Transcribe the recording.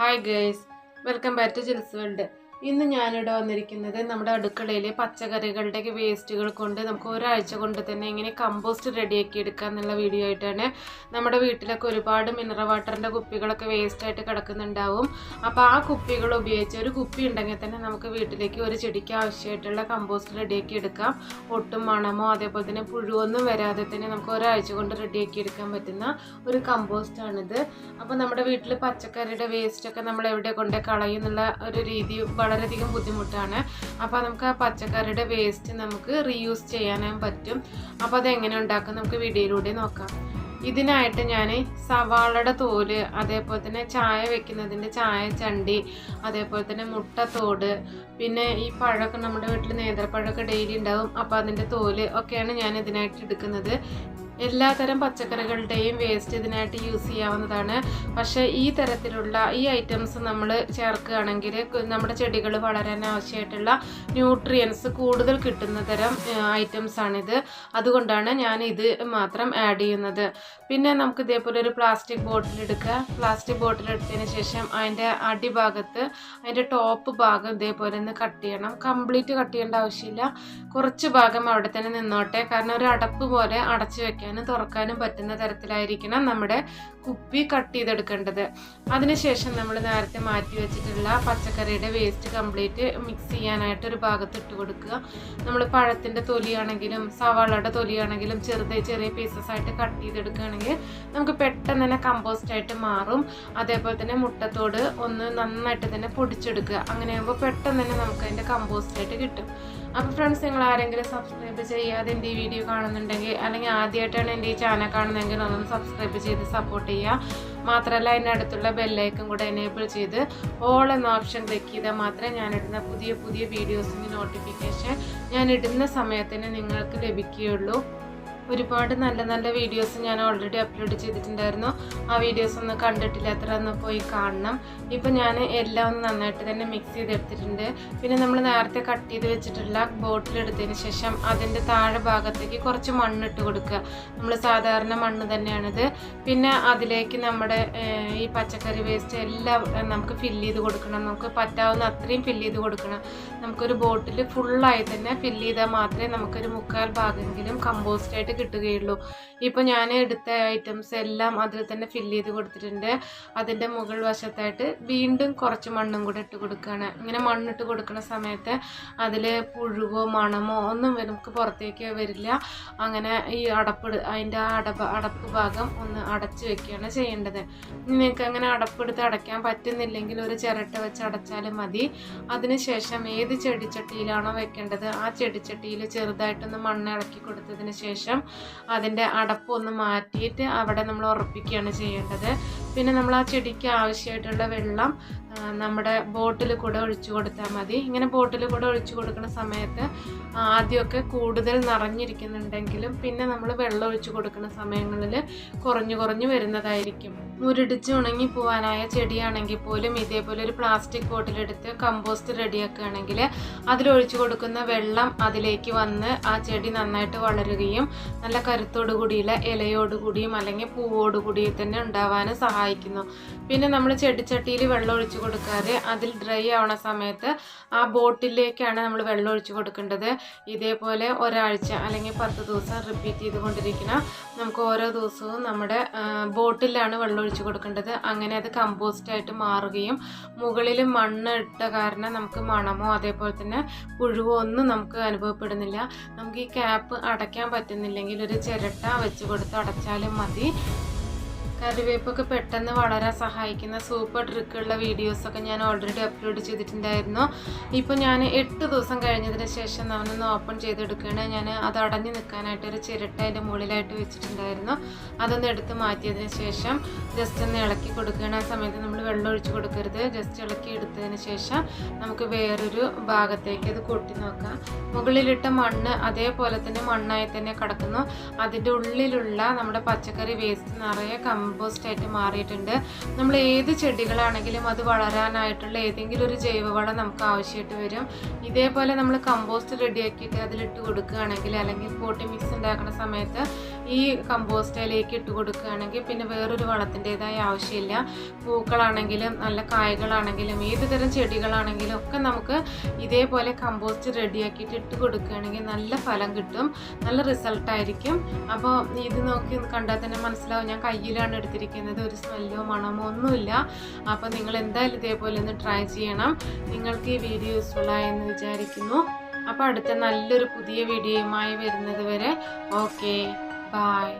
Hi guys welcome back to Jils world ഇന്ന് ഞാനിവിടെ വന്നിരിക്കുന്നത് നമ്മുടെ അടുക്കളയിലെ പച്ചക്കറികളുടെ വേസ്റ്റുകൾ കൊണ്ട് നമുക്ക് ഒരാഴ്ച കൊണ്ട് തന്നെ എങ്ങനെ കമ്പോസ്റ്റ് റെഡിയാക്കി എടുക്കുക എന്നുള്ള വീഡിയോ ആയിട്ടാണ്. നമ്മുടെ വീട്ടിലൊക്കെ ഒരുപാട് മിനറൽ വാട്ടറിന്റെ കുപ്പികളൊക്കെ വേസ്റ്റായിട്ട് കിടക്കുന്നുണ്ടാവും. അപ്പോൾ ആ കുപ്പികൾ ഉപയോഗിച്ച് ഒരു കുപ്പി ഉണ്ടെങ്കിൽ തന്നെ നമുക്ക് വീട്ടിലേക്ക് ഒരു ചെടിക്ക് ആവശ്യമായിട്ടുള്ള കമ്പോസ്റ്റ് റെഡിയാക്കി എടുക്കാം. ഒട്ടും മണമോ അതേപോലെ തന്നെ പുഴുവൊന്നും വരാതെ തന്നെ നമുക്ക് ഒരാഴ്ച കൊണ്ട് റെഡിയാക്കി എടുക്കാൻ പറ്റുന്ന ഒരു കമ്പോസ്റ്റാണിത് അപ്പോൾ നമ്മുടെ വീട്ടിൽ പച്ചക്കറിയുടെ വേസ്റ്റൊക്കെ നമ്മൾ എവിടെ കൊണ്ട് കളയുന്നുള്ള ഒരു രീതി വളരെയധികം ബുദ്ധിമുട്ടാണ്. അപ്പോൾ നമുക്ക് ആ പച്ചക്കറിയുടെ വേസ്റ്റ് നമുക്ക് റീയൂസ് ചെയ്യാനും പറ്റും. അപ്പോൾ അതെങ്ങനെ ഉണ്ടാക്കാം നമുക്ക് വീഡിയോയിലൂടെ നോക്കാം. ഇതിനായിട്ട് ഞാൻ സവാളയുടെ തോൽ അതേപോലെ തന്നെ ചായ വെക്കുന്നതിന്റെ ചായ ചണ്ടി അതേപോലെ തന്നെ മുട്ടത്തോട് പിന്നെ ഈ പഴമൊക്കെ നമ്മുടെ വീട്ടിൽ നേന്ത്രപ്പഴമൊക്കെ ഡെയിലി ഉണ്ടാവും. അപ്പോൾ അതിന്റെ തോൽ ഒക്കെയാണ് ഞാൻ ഇതിനായിട്ട് എടുക്കുന്നത്. എല്ലാതരം പച്ചക്കറികളുടെയും വേസ്റ്റ് ഇതിനായിട്ട് യൂസ് ചെയ്യാവുന്നതാണ്. പക്ഷേ ഈ തരത്തിലുള്ള ഈ ഐറ്റംസ് നമ്മൾ ചേർക്കുകയാണെങ്കിൽ നമ്മുടെ ചെടികൾ വളരാൻ ആവശ്യമായിട്ടുള്ള ന്യൂട്രിയൻസ് കൂടുതൽ കിട്ടുന്ന തരം ഐറ്റംസ് ആണിത്. അതുകൊണ്ടാണ് ഞാൻ ഇത് മാത്രം ആഡ് ചെയ്യുന്നത്. പിന്നെ നമുക്ക് ഇതേപോലെ ഒരു പ്ലാസ്റ്റിക് ബോട്ടിൽ എടുക്കുക. പ്ലാസ്റ്റിക് ബോട്ടിൽ എടുത്തതിന് ശേഷം അതിന്റെ അടിഭാഗത്ത് അതിന്റെ ടോപ്പ് ഭാഗം ഇതേപോലെ ഒന്ന് കട്ട് ചെയ്യണം. കംപ്ലീറ്റ് കട്ട് ചെയ്യേണ്ട ആവശ്യമില്ല. കുറച്ച് ഭാഗം അവിടെ തന്നെ നിന്നോട്ടെ. കാരണം ഒരു അടപ്പ് പോലെ അടച്ചു വെക്കാനും തുറക്കാനും പറ്റുന്ന തരത്തിലായിരിക്കണം നമ്മുടെ കുപ്പി കട്ട് ചെയ്തെടുക്കേണ്ടത്. അതിനുശേഷം നമ്മൾ നേരത്തെ മാറ്റി വെച്ചിട്ടുള്ള പച്ചക്കറിയുടെ വേസ്റ്റ് കംപ്ലീറ്റ് മിക്സ് ചെയ്യാനായിട്ട് ഒരു ഭാഗത്ത് ഇട്ട് കൊടുക്കുക. നമ്മൾ പഴത്തിന്റെ തൊലിയാണെങ്കിലും സവാളയുടെ തൊലിയാണെങ്കിലും ചെറുതായി ചെറിയ പീസസ് ആയിട്ട് കട്ട് ചെയ്തെടുക്കുകയാണെങ്കിൽ നമുക്ക് പെട്ടെന്ന് തന്നെ കമ്പോസ്റ്റ് ആയിട്ട് മാറും. അതേപോലെ തന്നെ മുട്ടത്തോട് ഒന്ന് നന്നായിട്ട് തന്നെ പൊടിച്ചെടുക്കുക. അങ്ങനെയാകുമ്പോൾ പെട്ടെന്ന് തന്നെ നമുക്ക് അതിന്റെ കമ്പോസ്റ്റ് ആയിട്ട് കിട്ടും. അപ്പോൾ ഫ്രണ്ട്സ് നിങ്ങൾ ആരെങ്കിലും സബ്സ്ക്രൈബ് ചെയ്യാതെ എന്റെ ഈ വീഡിയോ കാണുന്നുണ്ടെങ്കിൽ അല്ലെങ്കിൽ ആദ്യമായിട്ടാണ് എന്റെ ഈ ചാനൽ കാണുന്നതെങ്കിൽ ഒന്ന് സബ്സ്ക്രൈബ് ചെയ്ത് സപ്പോർട്ട് ചെയ്യുക. മാത്രമല്ല എന്റെ അടുത്തുള്ള ബെല്ലൈക്കും കൂടെ എനേബിൾ ചെയ്ത് ഓൾ എന്ന ഓപ്ഷൻ ക്ലിക്ക് ചെയ്താൽ മാത്രമേ ഞാനിടുന്ന പുതിയ പുതിയ വീഡിയോസിന്റെ നോട്ടിഫിക്കേഷൻ ഞാൻ ഇടുന്ന സമയത്തിന് നിങ്ങൾക്ക് ലഭിക്കുകയുള്ളൂ. ഒരുപാട് നല്ല നല്ല വീഡിയോസ് ഞാൻ ഓൾറെഡി അപ്ലോഡ് ചെയ്തിട്ടുണ്ടായിരുന്നു. ആ വീഡിയോസ് ഒന്ന് കണ്ടിട്ടില്ലാത്ര ഒന്ന് പോയി കാണണം. ഇപ്പം ഞാൻ എല്ലാം ഒന്ന് നന്നായിട്ട് തന്നെ മിക്സ് ചെയ്തെടുത്തിട്ടുണ്ട്. പിന്നെ നമ്മൾ നേരത്തെ കട്ട് ചെയ്ത് വെച്ചിട്ടുള്ള ബോട്ടിൽ എടുത്തതിന് ശേഷം അതിന്റെ താഴെ ഭാഗത്തേക്ക് കുറച്ച് മണ്ണിട്ട് കൊടുക്കുക. നമ്മൾ സാധാരണ മണ്ണ് തന്നെയാണിത്. പിന്നെ അതിലേക്ക് നമ്മുടെ ഈ പച്ചക്കറി വേസ്റ്റ് എല്ലാം നമുക്ക് ഫില്ല് ചെയ്ത് കൊടുക്കണം. നമുക്ക് പറ്റാവുന്ന അത്രയും ഫില്ല് ചെയ്ത് കൊടുക്കണം. നമുക്കൊരു ബോട്ടിൽ ഫുള്ളായി തന്നെ ഫില്ല് ചെയ്താൽ മാത്രമേ നമുക്കൊരു മുക്കാൽ ഭാഗമെങ്കിലും കമ്പോസ്റ്റ് ആയിട്ട് കിട്ടുകയുള്ളൂ. ഇപ്പോൾ ഞാൻ എടുത്ത ഐറ്റംസ് എല്ലാം അതിൽ തന്നെ ഫില്ല് ചെയ്ത് കൊടുത്തിട്ടുണ്ട്. അതിന്റെ മുകൾ വശത്തായിട്ട് വീണ്ടും കുറച്ച് മണ്ണും കൂടെ ഇട്ട് കൊടുക്കുകയാണ് ഇങ്ങനെ മണ്ണിട്ട് കൊടുക്കുന്ന സമയത്ത് അതിൽ പുഴുവോ മണമോ ഒന്നും നമുക്ക് പുറത്തേക്ക് വരില്ല. അങ്ങനെ ഈ അടപ്പ് അതിന്റെ അടപ്പ് അടപ്പ് ഭാഗം ഒന്ന് അടച്ചു വെക്കുകയാണ് ചെയ്യേണ്ടത്. നിങ്ങൾക്ക് അങ്ങനെ അടപ്പെടുത്ത് അടയ്ക്കാൻ പറ്റുന്നില്ലെങ്കിൽ ഒരു ചിരട്ട വെച്ച് അടച്ചാലും മതി. അതിനുശേഷം ഏത് ചെടിച്ചട്ടിയിലാണോ വെക്കേണ്ടത് ആ ചെടിച്ചട്ടിയിൽ ചെറുതായിട്ടൊന്ന് മണ്ണ് ഇളക്കി കൊടുത്തതിന് ശേഷം അതിന്റെ അടപ്പ് ഒന്ന് മാറ്റിയിട്ട് അവിടെ നമ്മൾ ഉറപ്പിക്കുകയാണ് ചെയ്യേണ്ടത്. പിന്നെ നമ്മൾ ആ ചെടിക്ക് ആവശ്യമായിട്ടുള്ള വെള്ളം നമ്മുടെ ബോട്ടിൽ കൂടെ ഒഴിച്ചു കൊടുത്താൽ മതി. ഇങ്ങനെ ബോട്ടിൽ കൂടെ ഒഴിച്ചു കൊടുക്കുന്ന സമയത്ത് ആദ്യമൊക്കെ കൂടുതൽ നിറഞ്ഞിരിക്കുന്നുണ്ടെങ്കിലും പിന്നെ നമ്മൾ വെള്ളം ഒഴിച്ചു കൊടുക്കുന്ന സമയങ്ങളിൽ കുറഞ്ഞു കുറഞ്ഞു വരുന്നതായിരിക്കും. മുരടിച്ച് ഉണങ്ങി പോവാനായ ചെടിയാണെങ്കിൽ പോലും ഇതേപോലെ ഒരു പ്ലാസ്റ്റിക് ബോട്ടിലെടുത്ത് കമ്പോസ്റ്റ് റെഡിയാക്കുകയാണെങ്കിൽ അതിലൊഴിച്ചു കൊടുക്കുന്ന വെള്ളം അതിലേക്ക് വന്ന് ആ ചെടി നന്നായിട്ട് വളരുകയും നല്ല കരുത്തോടു ഇലയോട് കൂടിയും അല്ലെങ്കിൽ പൂവോടുകൂടിയും തന്നെ ഉണ്ടാവാനും സഹായിക്കുന്നു. പിന്നെ നമ്മൾ ചെടിച്ചട്ടിയിൽ വെള്ളം ഒഴിച്ചു കൊടുക്കാതെ അതിൽ ഡ്രൈ ആവണ സമയത്ത് ആ ബോട്ടിലേക്കാണ് നമ്മൾ വെള്ളം ഒഴിച്ചു കൊടുക്കേണ്ടത്. ഇതേപോലെ ഒരാഴ്ച അല്ലെങ്കിൽ പത്ത് ദിവസം റിപ്പീറ്റ് ചെയ്തുകൊണ്ടിരിക്കണം നമുക്ക് ഓരോ ദിവസവും നമ്മുടെ ബോട്ടിലാണ് വെള്ളം ഒഴിച്ചു കൊടുക്കേണ്ടത്. അങ്ങനെ അത് കമ്പോസ്റ്റ് ആയിട്ട് മാറുകയും മുകളിൽ മണ്ണ് ഇട്ട കാരണം നമുക്ക് മണമോ അതേപോലെ തന്നെ പുഴുവോ ഒന്നും നമുക്ക് അനുഭവപ്പെടുന്നില്ല. നമുക്ക് ഈ ക്യാപ്പ് അടയ്ക്കാൻ പറ്റുന്നില്ലെങ്കിൽ ഒരു ചിരട്ട വെച്ച് കൊടുത്ത് അടച്ചാലും മതി. കറിവേപ്പൊക്കെ പെട്ടെന്ന് വളരാൻ സഹായിക്കുന്ന സൂപ്പർ ട്രിക്കുള്ള വീഡിയോസൊക്കെ ഞാൻ ഓൾറെഡി അപ്ലോഡ് ചെയ്തിട്ടുണ്ടായിരുന്നു. ഇപ്പോൾ ഞാൻ എട്ട് ദിവസം കഴിഞ്ഞതിന് ശേഷം അവനൊന്ന് ഓപ്പൺ ചെയ്തെടുക്കുകയാണ്. ഞാൻ അത് അടഞ്ഞു നിൽക്കാനായിട്ട് ഒരു ചിരട്ട അതിന്റെ മുകളിലായിട്ട് വെച്ചിട്ടുണ്ടായിരുന്നു. അതൊന്ന് എടുത്ത് മാറ്റിയതിന് ശേഷം ജസ്റ്റ് ഒന്ന് ഇളക്കി കൊടുക്കുകയാണ്. ആ സമയത്ത് നമ്മൾ വെള്ളം ഒഴിച്ച് കൊടുക്കരുത്. ജസ്റ്റ് ഇളക്കി എടുത്തതിന് ശേഷം നമുക്ക് വേറൊരു ഭാഗത്തേക്ക് അത് കൊട്ടി നോക്കാം. മുകളിലിട്ട മണ്ണ് അതേപോലെ തന്നെ മണ്ണായി തന്നെ കിടക്കുന്നു. അതിന്റെ ഉള്ളിലുള്ള നമ്മുടെ പച്ചക്കറി വേസ്റ്റ് നിറയെ കമ്പോസ്റ്റ് ആയിട്ട് മാറിയിട്ടുണ്ട്. നമ്മൾ ഏത് ചെടികളാണെങ്കിലും അത് വളരാനായിട്ടുള്ള ഏതെങ്കിലും ഒരു ജൈവവളം നമുക്ക് ആവശ്യമായിട്ട് വരും. ഇതേപോലെ നമ്മൾ കമ്പോസ്റ്റ് റെഡിയാക്കിയിട്ട് അതിലിട്ട് കൊടുക്കുകയാണെങ്കിൽ അല്ലെങ്കിൽ പോട്ടി മിക്സ് ഉണ്ടാക്കുന്ന സമയത്ത് ഈ കമ്പോസ്റ്റിലേക്ക് ഇട്ട് കൊടുക്കുകയാണെങ്കിൽ പിന്നെ വേറൊരു വളത്തിന്റെതായ ആവശ്യമില്ല. പൂക്കളാണെങ്കിലും നല്ല കായകളാണെങ്കിലും ഏത് തരം ചെടികളാണെങ്കിലും ഒക്കെ നമുക്ക് ഇതേപോലെ കമ്പോസ്റ്റ് റെഡിയാക്കിയിട്ട് ഇട്ട് കൊടുക്കുകയാണെങ്കിൽ നല്ല ഫലം കിട്ടും. നല്ല റിസൾട്ടായിരിക്കും അപ്പോൾ ഇത് നോക്കി കണ്ടാൽ തന്നെ മനസ്സിലാവും. ഞാൻ കയ്യിലാണ് എടുത്തിരിക്കുന്നത് ഒരു സ്മെല്ലോ മണമോ ഒന്നുമില്ല. അപ്പോൾ നിങ്ങൾ എന്തായാലും ഇതേപോലെ ഒന്ന് ട്രൈ ചെയ്യണം. നിങ്ങൾക്ക് ഈ വീഡിയോ യൂസ്ഫുൾ ആയെന്ന് വിചാരിക്കുന്നു. അപ്പോൾ അടുത്ത നല്ലൊരു പുതിയ വീഡിയോയുമായി വരുന്നത് വരെ. Okay bye